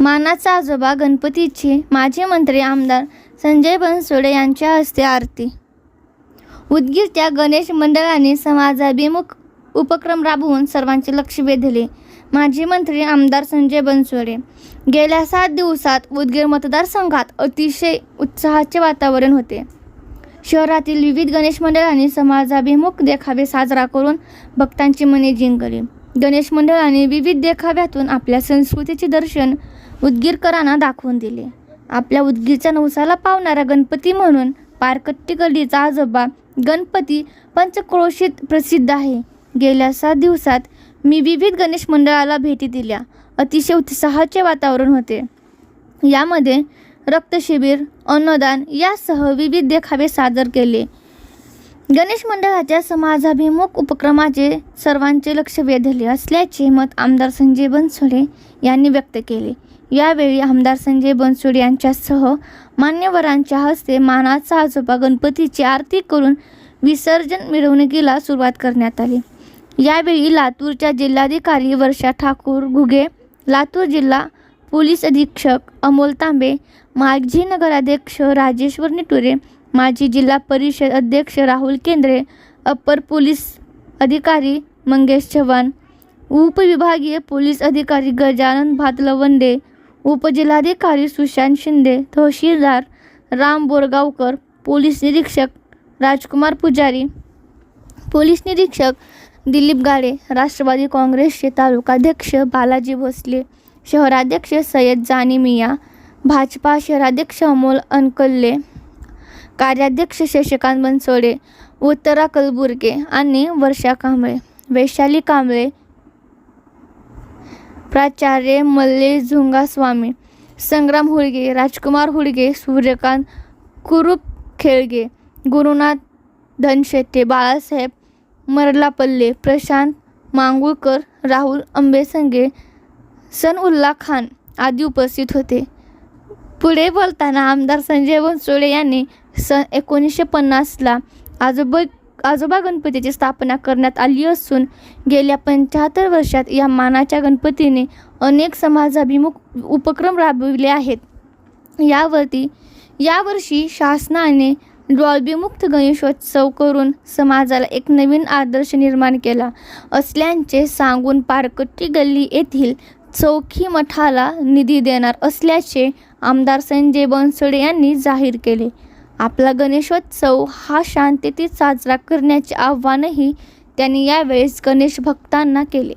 मानाचा आजोबा गणपतीची माजी मंत्री आमदार संजय बनसोडे यांच्या हस्ते आरती. उदगीरच्या गणेश मंडळाने समाजाभिमुख उपक्रम राबवून सर्वांचे लक्ष वेधले. माजी मंत्री आमदार संजय बनसोडे. गेल्या सात दिवसात उदगीर मतदारसंघात अतिशय उत्साहाचे वातावरण होते. शहरातील विविध गणेश मंडळांनी समाजाभिमुख देखावे साजरा करून भक्तांची मने जिंकली. गणेश मंडळाने विविध देखाव्यातून आपल्या संस्कृतीचे दर्शन उदगीरकरांना दाखवून दिले. आपल्या उदगीरच्या नवसाला पावणारा गणपती म्हणून पारकट्टी गल्लीचा आजोबा गणपती पंचक्रोशीत प्रसिद्ध आहे. गेल्या सात दिवसात मी विविध गणेश मंडळाला भेटी दिल्या. अतिशय उत्साहाचे वातावरण होते. यामध्ये रक्तशिबिर अन्नदान यासह विविध देखावे सादर केले. गणेश मंडळाच्या समाजाभिमुख उपक्रमाचे सर्वांचे लक्ष वेधले असल्याचे मत आमदार संजय बनसोडे यांनी व्यक्त केले. यावेळी आमदार संजय बनसोडे यांच्यासह मान्यवरांच्या हस्ते मानाचा आजोबा गणपतीची आरती करून विसर्जन मिरवणुकीला सुरुवात करण्यात आली. यावेळी लातूरच्या जिल्हाधिकारी वर्षा ठाकूर घुगे लातूर जिल्हा पोलीस अधीक्षक अमोल तांबे माजी नगराध्यक्ष राजेश्वर निटुरे माजी जिल्हा परिषद अध्यक्ष राहुल केंद्रे अप्पर पोलीस अधिकारी मंगेश चव्हाण उपविभागीय पोलीस अधिकारी गजानन भातलवंडे उपजिल्हाधिकारी सुशांत शिंदे तहसीलदार राम बोरगावकर पोलीस निरीक्षक राजकुमार पुजारी पोलीस निरीक्षक दिलीप गाडे राष्ट्रवादी काँग्रेसचे तालुकाध्यक्ष बालाजी भोसले शहराध्यक्ष सय्यद जानी मिया भाजपा शहराध्यक्ष अमोल अनकल्ले. कार्याध्यक्ष शशिकांत बनसोडे उत्तरा कलबुर्गे आणि वर्षा कांबळे वैशाली कांबळे प्राचार्य मल्ले झुंगास्वामी संग्राम हुडगे राजकुमार हुडगे सूर्यकांत कुरूप खेळगे गुरुनाथ धनशेट्टे बाळासाहेब मरलापल्ले प्रशांत मांगुळकर राहुल आंबेसंगे सनउल्ला खान आदी उपस्थित होते. पुढे बोलताना आमदार संजय बनसोडे यांनी सन एकोणीसशे पन्नासला आजोबा आजोबा गणपतीची स्थापना करण्यात आली असून गेल्या पंच्याहत्तर वर्षात या मानाच्या गणपतीने अनेक समाजाभिमुख उपक्रम राबविले आहेत. यावरती यावर्षी शासनाने डॉल्बीमुक्त गणेशोत्सव करून समाजाला एक नवीन आदर्श निर्माण केला असल्याचे सांगून पारकट्टी गल्ली येथील चौकी मठाला निधी देणार असल्याचे आमदार संजय बनसोडे यांनी जाहीर केले. आपला गणेशोत्सव हा शांततेत साजरा करण्याचे आव्हानही त्यांनी यावेळेस गणेश भक्तांना केले.